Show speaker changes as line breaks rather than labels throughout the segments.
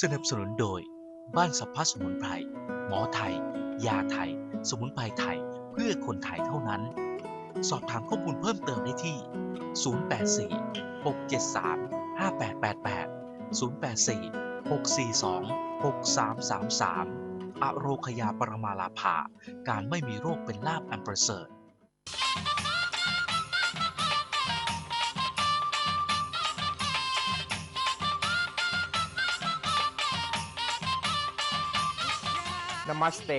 สนับสนุนโดย บ้านสัพพะสมุนไพรหมอไทย ยาไทย สมุนไพรไทยเพื่อคนไทยเท่านั้น สอบถามข้อมูลเพิ่มเติมได้ที่ 084 673 5888 084 642 6333 อโรคยาปรมาลาภา การไม่มีโรคเป็นลาบอันประเสริฐ
นามัสเต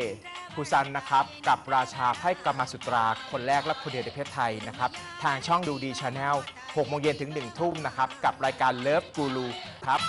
คุซันนะครับกับราชาไพ่กรรมสุตราคนแรกและคนเดียวในประเทศไทยนะครับทางช่องดูดีชาแนล6โมงเย็นถึง 1 ทุ่มนะครับกับรายการเลิฟกูรูครับ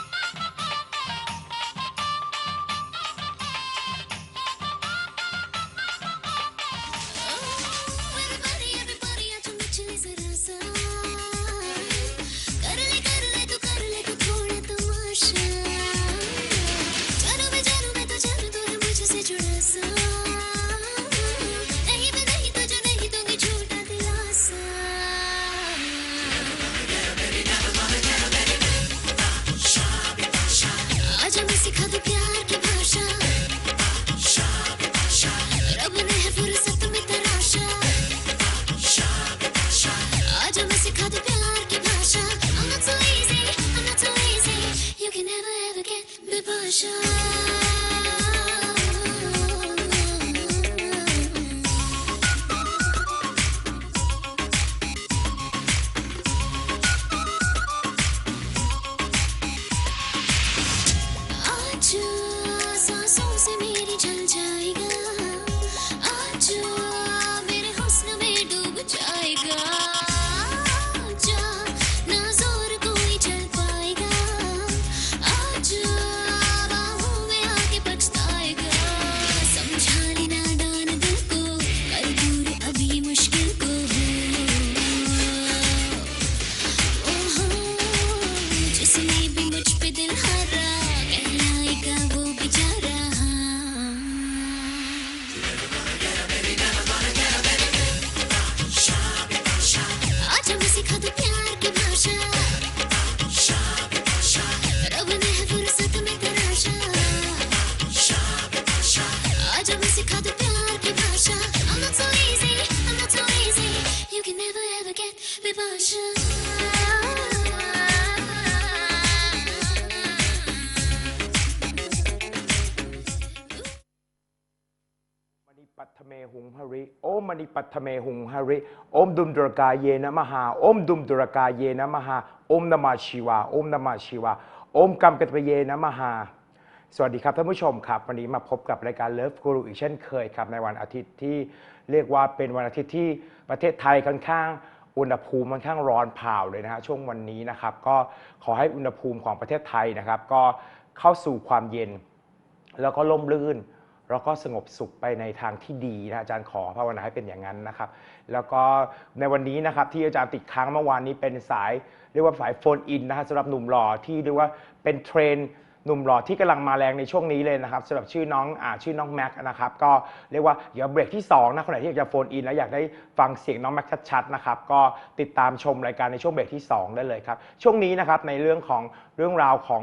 ปัทเมหุงหริโอมมณีปัทเมหุงหริโอมดุมดุรกาเยนะมหาโอมดุมดุรกาเยนะมหาโอมนมาชีวาโอมนมาชีวาโอมกัมกตเวเยนะมหา สวัสดีครับท่านผู้ชมครับ วันนี้มาพบกับรายการเลิฟกูรูอีกเช่นเคยครับในวันอาทิตย์ที่เรียกว่าเป็นวันอาทิตย์ที่ประเทศไทยค่อนข้างอุณหภูมิค่อนข้างร้อนเผาเลยนะฮะช่วงวันนี้นะครับก็ขอให้อุณหภูมิของประเทศไทยนะครับ ก็เข้าสู่ความเย็น แล้วก็ล่มลื่น แล้วก็สงบสุขไปในทางที่ดีนะอาจารย์ขอภาวนาให้เป็นอย่างนั้นนะครับ แล้วก็ในวันนี้นะครับที่อาจารย์ติดค้างเมื่อวานนี้เป็นสายเรียกว่าสายโฟนอินนะฮะสำหรับหนุ่มหล่อที่เรียกว่าเป็นเทรนด์ หนุ่มหล่อที่กำลังมาแรงในช่วงนี้เลยนะครับสำหรับชื่อน้องอ่าชื่อน้องแม็กนะครับก็เรียกว่าเดี๋ยวเบรกที่สองนะคนไหนที่อยากจะโฟนอิน แล้วอยากได้ฟังเสียงน้องแม็กชัดๆนะครับก็ติดตามชมรายการในช่วงเบรกที่สองได้เลยครับช่วงนี้นะครับในเรื่องของเรื่องราวของ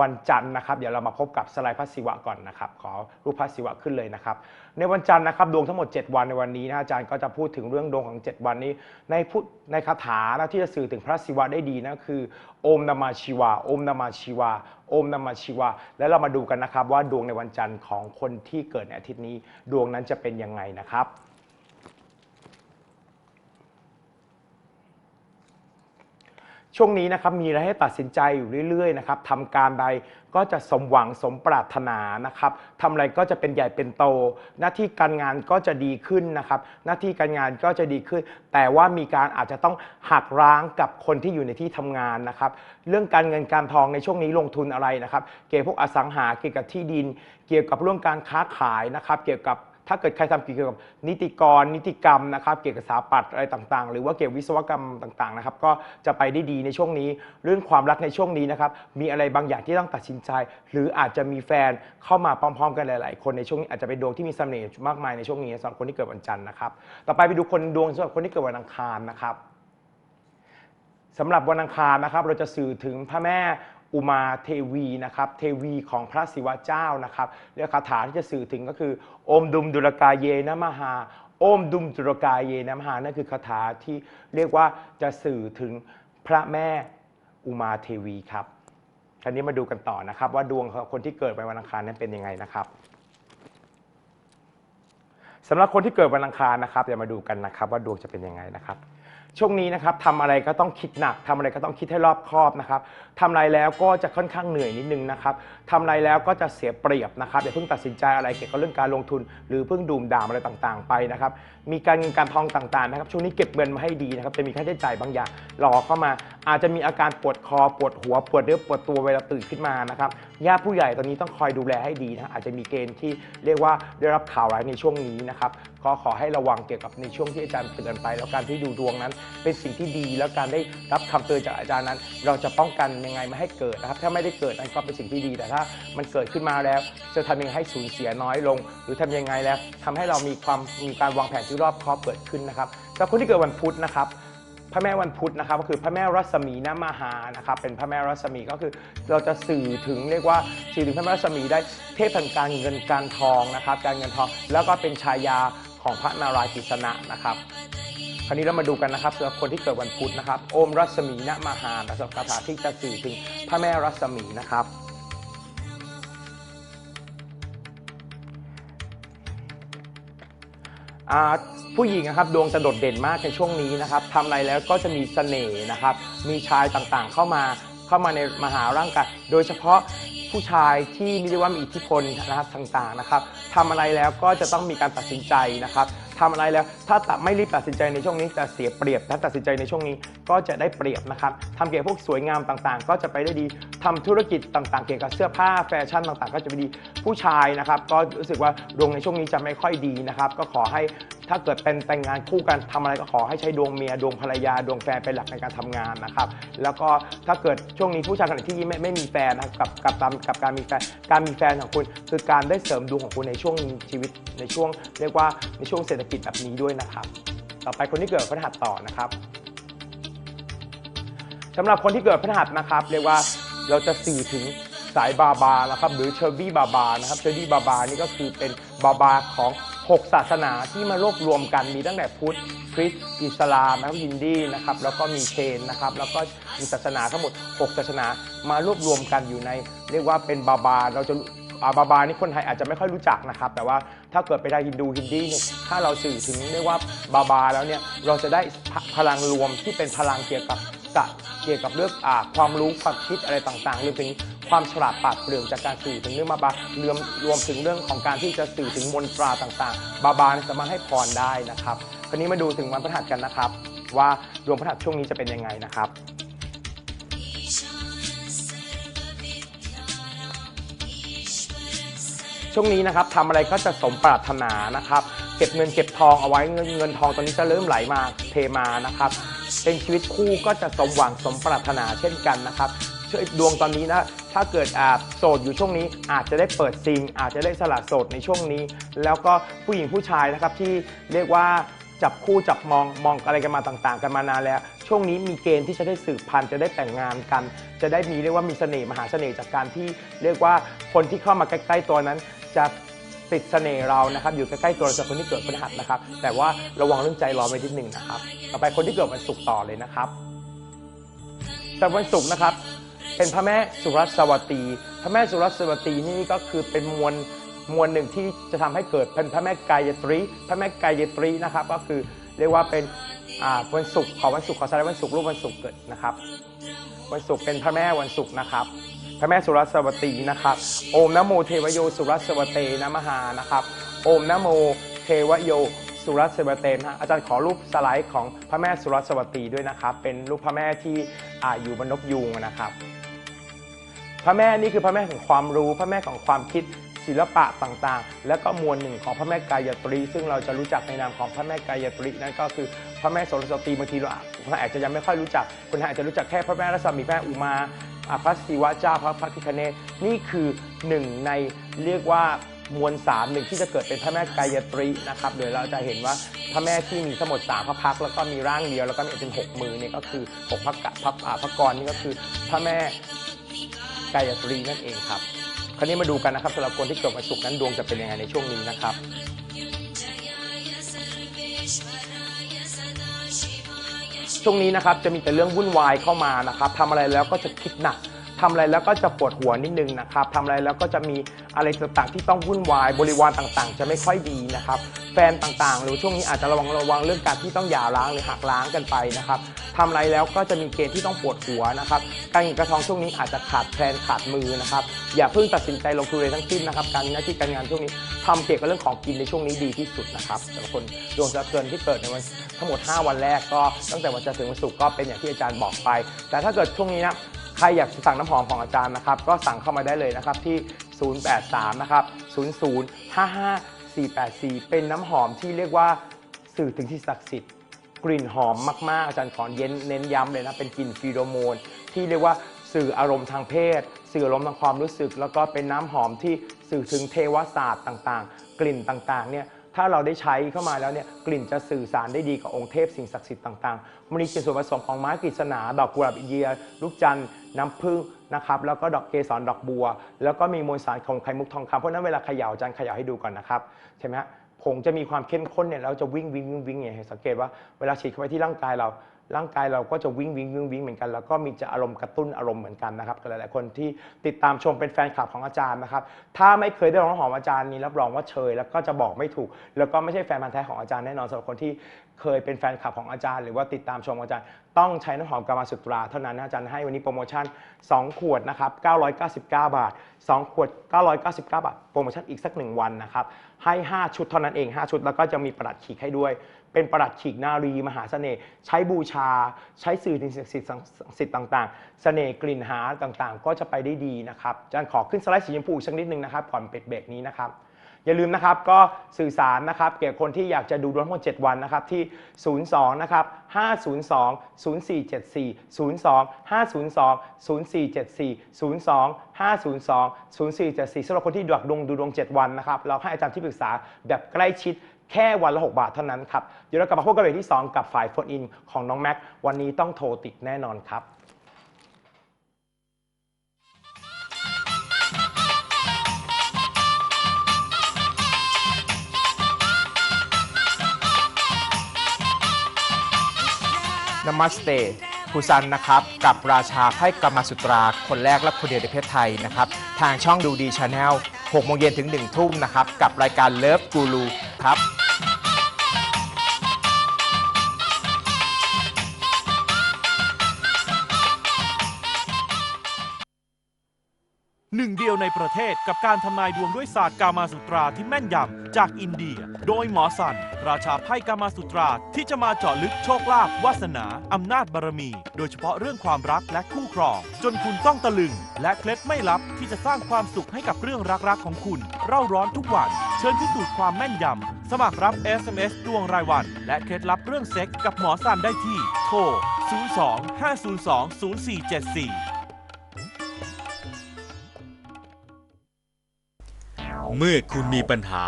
วันจันทร์นะครับ เดี๋ยวเรามาพบกับสไลด์พระศิวะก่อนนะครับ ขอรูปพระศิวะขึ้นเลยนะครับ ในวันจันทร์นะครับดวงทั้งหมด 7 วันในวันนี้นะอาจารย์ก็จะพูดถึงเรื่องดวงของ 7 วันนี้ ในพุทธในคาถานะที่จะสื่อถึงพระศิวะได้ดีนะคือโอมนามาชิวาโอมนามาชิวาโอมนามาชิวาแล้วเรามาดูกันนะครับว่าดวงในวันจันทร์ของคนที่เกิดในอาทิตย์นี้ ดวงนั้นจะเป็นยังไงนะครับ ช่วงนี้นะครับมีอะไรให้ตัดสินใจอยู่เรื่อยๆนะครับทำการใดก็จะสมหวังสมปรารถนานะครับทำอะไรก็จะเป็นใหญ่เป็นโต หน้าที่การงานก็จะดีขึ้นนะครับ หน้าที่การงานก็จะดีขึ้น แต่ว่ามีการอาจจะต้องหักร้างกับคนที่อยู่ในที่ทำงานนะครับ เรื่องการเงินการทองในช่วงนี้ลงทุนอะไรนะครับ เกี่ยวกับพวกอสังหาเกี่ยวกับที่ดิน เกี่ยวกับเรื่องการค้าขายนะครับ เกี่ยวกับ ถ้าเกิดใครทำเกี่ยวกับนิติกร นิติกรรมนะครับเกี่ยวกับสถาปัตย์อะไรต่างๆ หรือว่าเกี่ยวกับวิศวกรรมต่างๆนะครับก็จะไปได้ดีในช่วงนี้ เรื่องความรักในช่วงนี้นะครับมีอะไรบางอย่างที่ต้องตัดสินใจ หรืออาจจะมีแฟนเข้ามาพร้อม ๆ กันหลายๆ คนในช่วงนี้อาจจะเป็นดวงที่มีเสน่ห์มากมายในช่วงนี้สำหรับคนที่เกิดวันจันทร์นะครับต่อไปไปดูคนดวงสำหรับคนที่เกิดวันอังคารนะครับสำหรับวันอังคารนะครับ เราจะสื่อถึงพระแม่ อุมาเทวีนะครับเทวีของพระศิวะเจ้านะครับเรียกคาถาที่จะสื่อถึงก็คือโอมดุมดุรกาเยนะมหาโอมดุมดุรกาเยนะมหานั่นคือคาถาที่เรียกว่าจะสื่อถึงพระแม่อุมาเทวีครับคราวนี้มาดูกันต่อนะครับ ว่าดวงคนที่เกิดในวันอังคารนั้นเป็นยังไงนะครับสำหรับคนที่เกิดวันอังคารนะครับเดี๋ยวมาดูกันนะครับ ว่าดวงจะเป็นยังไงนะครับ ช่วงนี้นะครับทำอะไรก็ต้องคิดหนักทำอะไรก็ต้องคิดให้รอบคอบนะครับทำอะไรแล้วก็จะค่อนข้างเหนื่อยนิดนึงนะครับทำอะไรแล้วก็จะเสียเปรียบนะครับอย่าเพิ่งตัดสินใจอะไรเกี่ยวกับเรื่องการลงทุน หรือเพิ่งดูมด่ามอะไรต่างๆ ไปนะครับมีการเงินการทองต่างๆนะครับช่วงนี้เก็บเงินมาให้ดีนะครับจะมีค่าใช้จ่ายบางอย่างรอเข้ามา อาจจะมีอาการปวดคอปวดหัวปวดเนื้อปวดตัวเวลาตื่นขึ้นมานะครับญาติผู้ใหญ่ตอนนี้ต้องคอยดูแลให้ดีนะอาจจะมีเกณฑ์ที่เรียกว่าได้รับข่าวร้ายในช่วงนี้นะครับ ก็ขอให้ระวังเกี่ยวกับในช่วงที่อาจารย์เตือนไป แล้วการที่ดูดวงนั้น เป็นสิ่งที่ดีแล้วการได้รับคำเตือนจากอาจารย์นั้น เราจะป้องกันยังไงไม่ให้เกิดนะครับ ถ้าไม่ได้เกิดนั้นก็เป็นสิ่งที่ดีแต่ถ้า มันเกิดขึ้นมาแล้ว จะทำยังไงให้สูญเสียน้อยลง หรือทำยังไงแล้วทำให้เรามีความมีการวางแผนที่รอบคอบเกิดขึ้นนะครับสำหรับคนที่เกิดวันพุธนะครับพระแม่วันพุธนะครับก็คือพระแม่รัศมีนมาหานะครับเป็นพระแม่รัศมีก็คือเราจะสื่อถึงเรียกว่าสื่อถึงพระแม่รัศมีได้เทพแห่งการเงินการทองนะครับการเงินทอง แล้วก็เป็นชายา ของพระนารายณ์กฤษณะนะครับคราวนี้เรามาดูกันนะครับสำหรับคนที่เกิดวันพุธนะครับ โอมรัศมีนมหาสำหรับคาถาที่จะสื่อถึงพระแม่รัศมีนะครับผู้หญิงนะครับดวงจะโดดเด่นมากในช่วงนี้นะครับทำอะไรแล้วก็จะมีเสน่ห์นะครับ มีชายต่างๆเข้ามาเข้ามาในมหาร่างกายโดยเฉพาะ ผู้ชายที่มีเรียกว่ามีอิทธิพลนะครับต่างๆนะครับทำอะไรแล้วก็จะต้องมีการตัดสินใจนะครับทำอะไรแล้วถ้าตัดไม่รีบตัดสินใจในช่วงนี้จะเสียเปรียบถ้าตัดสินใจในช่วงนี้ก็จะได้เปรียบนะครับทำเกี่ยวกับพวกสวยงามต่างๆ ก็จะไปได้ดีทำธุรกิจต่างๆ เกี่ยวกับเสื้อผ้าแฟชั่นต่างๆ ก็จะไปดีผู้ชายนะครับ ก็รู้สึกว่าดวงในช่วงนี้จะไม่ค่อยดีนะครับ ก็ขอให้ถ้าเกิดเป็นแต่งงานคู่กันทำอะไรก็ขอให้ใช้ดวงเมียดวงภรรยาดวงแฟนเป็นหลักในการทำงานนะครับ แล้วก็ถ้าเกิดช่วงนี้ผู้ชายคนไหนที่ไม่ไม่มีแฟนนะครับกับกับกับการมีแฟนการมีแฟนของคุณคือการได้เสริมดวงของคุณในช่วงชีวิตในช่วง เรียกว่าในช่วงเศรษฐกิจแบบนี้ด้วยนะครับ ต่อไปคนที่เกิดพฤหัสต่อนะครับสำหรับคนที่เกิดพฤหัสนะครับ เรียกว่าเราจะสื่อถึงสายบาบานะครับหรือเชอร์บี้บาบานะครับเชอร์บี้บาบานี่ก็คือเป็นบาบาของ 6 ศาสนาที่มารวบรวมกันมีตั้งแต่พุทธคริสต์อิสลามนะครับฮินดีนะครับแล้วก็มีเชนนะครับแล้วก็มีศาสนาทั้งหมด 6 ศาสนามารวบรวมกันอยู่ใน เรียกว่าเป็นบาบาเราจะอาบาบานี่คนไทยอาจจะไม่ค่อยรู้จักนะครับ แต่ว่าถ้าเกิดไปได้ฮินดูฮินดีเนี่ยถ้าเราสื่อถึงเรียกว่าบาบาแล้วเนี่ยเราจะได้พลังรวมที่เป็นพลังเกี่ยวกับเกี่ยวกับเรื่องอความรู้ความคิดอะไรต่างๆรวมถึง ความฉลาดปราดเปรื่องจากการสื่อถึงเรื่องบาบารวมรวมถึงเรื่องของการที่จะสื่อถึงมนตราต่างๆ บาบานี่ยสามารถให้พรได้นะครับคราวนี้มาดูถึงวันพฤหัสกันนะครับ ว่าดวงพฤหัสช่วงนี้จะเป็นยังไงนะครับช่วงนี้นะครับทำอะไรก็จะสมปรารถนานะครับ เก็บเงินเก็บทองเอาไว้เงินเงินทองตอนนี้จะเริ่มไหลมาเทมานะครับ เป็นชีวิตคู่ก็จะสมหวังสมปรารถนาเช่นกันนะครับช่วยดวงตอนนี้นะ ถ้าเกิดอาโสดอยู่ช่วงนี้อาจจะได้เปิดซิง อาจจะได้สละโสดในช่วงนี้ แล้วก็ผู้หญิงผู้ชายนะครับที่เรียกว่าจับคู่จับมองมองอะไรกันมาต่างๆ กันมานานแล้ว ช่วงนี้มีเกณฑ์ที่จะได้สืบพันธุ์จะได้แต่งงานกัน จะได้มีเรียกว่ามีเสน่ห์มหาเสน่ห์จากการที่เรียกว่าคนที่เข้ามาใกล้ๆตัวนั้น จะติดเสน่ห์เรานะครับ อยู่ใกล้ๆตัวเราจากคนที่เกิดพฤหัสนะครับ แต่ว่าระวังเรื่องใจร้อนไว้นิดหนึ่งนะครับ ต่อไปคนที่เกิดวันศุกร์ต่อเลยนะครับสำหรับวันศุกร์นะครับ เป็นพระแม่สุรัสวตีพระแม่สุรัสวตีนี่ก็คือเป็นมวลมวลหนึ่งที่จะทำให้เกิดเป็นพระแม่กายตรี พระแม่กายตรีนะครับก็คือเรียกว่าเป็นวันศุกร์ขอวันศุกร์ขอแสดงวันศุกร์รูปวันศุกร์เกิดนะครับ วันศุกร์เป็นพระแม่วันศุกร์นะครับพระแม่สุรัสวตีนะครับโอมนะโมเทวโยสุรัสวเตนะมหานะครับโอมนะโมเทวโยสุรัสวเตนะอาจารย์ขอรูปสไลด์ของพระแม่สุรัสวตีด้วยนะครับ เป็นรูปพระแม่ที่ออยู่บนนกยูงนะครับ พระแม่นี่คือพระแม่ของความรู้ พระแม่ของความคิดศิลปะต่างๆ และก็มวลหนึ่งของพระแม่กายตรี ซึ่งเราจะรู้จักในนามของพระแม่กายตรีนั่นก็คือพระแม่โสรสตรีบางทีเราคนอาจจะยังไม่ค่อยรู้จัก คนไทยอาจจะรู้จักแค่พระแม่รัศมีแม่อุมาอ่าพระศิวะเจ้าพระพระพิคเนตนี่คือหนึ่งในเรียกว่ามวลสามหนึ่งที่จะเกิดเป็นพระแม่กายตรีนะครับเดี๋ยเราจะเห็นว่าพระแม่ที่มีทั้งหมดสามพระพักแล้วก็มีร่างเดียวแล้วก็มีเป็นหกมือเนี่ยก็คือหกพระกะพระอ่าพระกรนี่ก็คือพระแม่ กายตรีนั่นเองครับ คราวนี้มาดูกันนะครับสำหรับคนที่เกิดวันศุกร์นั้นดวงจะเป็นยังไงในช่วงนี้นะครับช่วงนี้นะครับจะมีแต่เรื่องวุ่นวายเข้ามานะครับทำอะไรแล้วก็จะคิดหนัก ทำอะไรแล้วก็จะปวดหัวนิดนึงนะครับทำอะไรแล้วก็จะมีอะไรต่างๆ ที่ต้องวุ่นวายบริวารต่างๆ จะไม่ค่อยดีนะครับ แฟนต่างๆ หรือช่วงนี้อาจจะระวังระวังเรื่องการที่ต้องหย่าร้างหรือหักล้างกันไปนะครับทำอะไรแล้วก็จะมีเกณฑ์ที่ต้องปวดหัวนะครับ การเงินกระทองช่วงนี้อาจจะขาดแคลนขาดมือนะครับ อย่าเพิ่งตัดสินใจลงทุนเลยทั้งสิ้นนะครับ การหน้าที่การงานช่วงนี้ทำเกี่ยวกับเรื่องของกินในช่วงนี้ดีที่สุดนะครับสำหรับคนดวงสำหรับเกินที่เกิดในวันทั้งหมด 5 วันแรกก็ตั้งแต่วันจันทร์ถึงวันศุกร์ก็เป็นอย่างที่อาจารย์บอกไป แต่ถ้าเกิดช่วงนี้นะ ใครอยากสั่งน้ำหอมของอาจารย์นะครับ ก็สั่งเข้ามาได้เลยนะครับที่ 083 นะครับ 0055 484 เป็นน้ำหอมที่เรียกว่าสื่อถึงที่ศักดิ์สิทธิ์กลิ่นหอมมาก ๆ อาจารย์ขอเย็นเน้นย้ำเลยนะ เป็นกลิ่นฟีโรโมน ที่เรียกว่าสื่ออารมณ์ทางเพศ สื่ออารมณ์ทางความรู้สึก แล้วก็เป็นน้ำหอมที่สื่อถึงเทวศาสตร์ต่าง ๆ กลิ่นต่าง ๆ เนี่ย ถ้าเราได้ใช้เข้ามาแล้วเนี่ยกลิ่นจะสื่อสารได้ดีกับองค์เทพสิ่งศักดิ์สิทธิ์ต่างๆมันมีส่วนผสมของไม้กฤษณาดอกกุหลาบอินเดียลูกจันทร์น้ำผึ้งนะครับแล้วก็ดอกเกสรดอกบัว แล้วก็มีมวลสารของไข่มุกทองคำเพราะฉะนั้นเวลาเขย่าจันเขย่าให้ดูก่อนนะครับใช่ไหมฮะผงจะมีความเข้มข้นเนี่ยเราจะวิ่งวิ่งวิ่งวิ่งเนี่ยสังเกตว่าเวลาฉีดเข้าไปที่ร่างกายเรา ร่างกายเราก็จะวิ่งวิ่งวิ่งวิ่งเหมือนกัน แล้วก็มีจะอารมณ์กระตุ้นอารมณ์เหมือนกันนะครับกับหลายๆคนที่ติดตามชมเป็นแฟนคลับของอาจารย์นะครับ ถ้าไม่เคยได้ลองน้ำหอมอาจารย์นี้รับรองว่าเชย แล้วก็จะบอกไม่ถูก แล้วก็ไม่ใช่แฟนพันธ์แท้ของอาจารย์แน่นอนสำหรับคนที่เคยเป็นแฟนคลับของอาจารย์ หรือว่าติดตามชมอาจารย์ ต้องใช้น้ำหอมกามาสุตราเท่านั้นนะอาจารย์ให้วันนี้โปรโมชั่น 2 ขวดนะครับ999 บาท 2 ขวด 999 บาท โปรโมชั่นอีกสัก 1 วันนะครับให้ 5 ชุดเท่านั้นเอง 5 ชุดแล้วก็จะมีประดัดขีกให้ด้วย เป็นประดัดขีกนารีมหาเสน่ห์ใช้บูชาใช้สื่อถึงศักดิ์สิทธิ์สิทธิ์ต่างๆ เสน่ห์กลิ่นหาต่างๆ ก็จะไปได้ดีนะครับอาจารย์ขอขึ้นสไลด์สีชมพูสักนิดนึงนะครับก่อนปิดเบรกนี้นะครับอย่าลืมนะครับก็สื่อสารนะครับแก่คนที่อยากจะดูดวงทั้งหมด7วันนะครับที่ 02 นะครับ 502 0474 02 502 0474 02 502 0474สำหรับคนที่ดูดวงดูดวง 7 วันนะครับเราให้อาจารย์ที่ปรึกษาแบบใกล้ชิด แค่วันละ 6 บาทเท่านั้นครับ เดี๋ยวเรากลับมาพบกันเบรกที่ 2 กับฝ่ายโฟนอินของน้องแม็กวันนี้ต้องโทรติดแน่นอนครับนมัสเตคุซันนะครับ กับราชาไพ่กรรมสุตรา คนแรกและคนเดียวในประเทศไทยนะครับ ทางช่องดูดีชาแนล6โมงเย็นถึง 1 ทุ่มนะครับ กับรายการเลิฟกูรู
ประเทศกับการทำนายดวงด้วยศาสตร์กามาสุตราที่แม่นยำจากอินเดีย โดยหมอสัน ราชาไพ่กามาสุตราที่จะมาเจาะลึกโชคลาภวาสนาอำนาจบารมี โดยเฉพาะเรื่องความรักและคู่ครอง จนคุณต้องตะลึง และเคล็ดไม่ลับที่จะสร้างความสุขให้กับเรื่องรักๆของคุณ เร่าร้อนทุกวัน เชิญพิสูจน์ความแม่นยำสมัครรับ SMS ดวงรายวัน และเคล็ดลับเรื่องเซ็กส์กับหมอสันได้ที่โทร 02 502 0474
เมื่อคุณมีปัญหา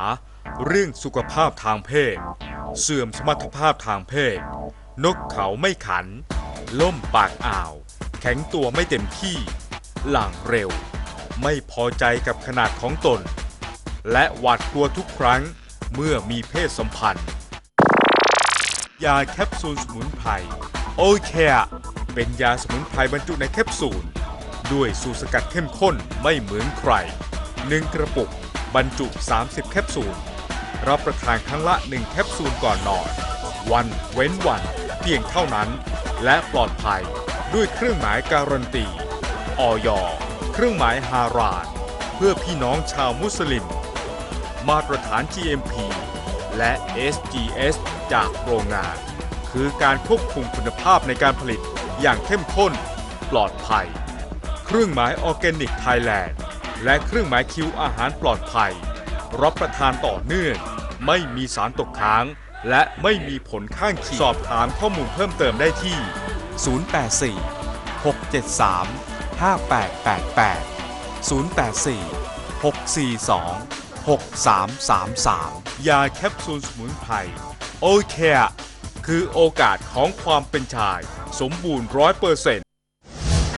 เรื่องสุขภาพทางเพศ เสื่อมสมรรถภาพทางเพศ นกเขาไม่ขัน ล่มปากอ่าว แข็งตัวไม่เต็มที่ หลังเร็ว ไม่พอใจกับขนาดของตน และหวาดกลัวทุกครั้งเมื่อมีเพศสัมพันธ์ ยาแคปซูลสมุนไพรโอเคเป็นยาสมุนไพรบรรจุในแคปซูล ด้วยสูตรสกัดเข้มข้นไม่เหมือนใคร1กระปุก บรรจุ 30 แคปซูล รับประทานครั้งละ 1 แคปซูลก่อนนอน วันเว้นวัน เพียงเท่านั้น และปลอดภัยด้วยเครื่องหมายการันตีออยเครื่องหมายฮาราน เพื่อพี่น้องชาวมุสลิม มาตรฐาน GMP และ SGS จากโรงงาน คือการควบคุมคุณภาพในการผลิตอย่างเข้มข้น ปลอดภัย เครื่องหมายออร์แกนิกไทยแลนด์ และเครื่องหมายคิวอาหารปลอดภัย รับประทานต่อเนื่อง ไม่มีสารตกค้าง และไม่มีผลข้างเคียงสอบถามข้อมูลเพิ่มเติมได้ที่ 084 673 5888 084 642 6333 ยาแคปซูลสมุนไพรโอเคคือโอกาสของความเป็นชาย สมบูรณ์ร้อยเปอร์เซ็น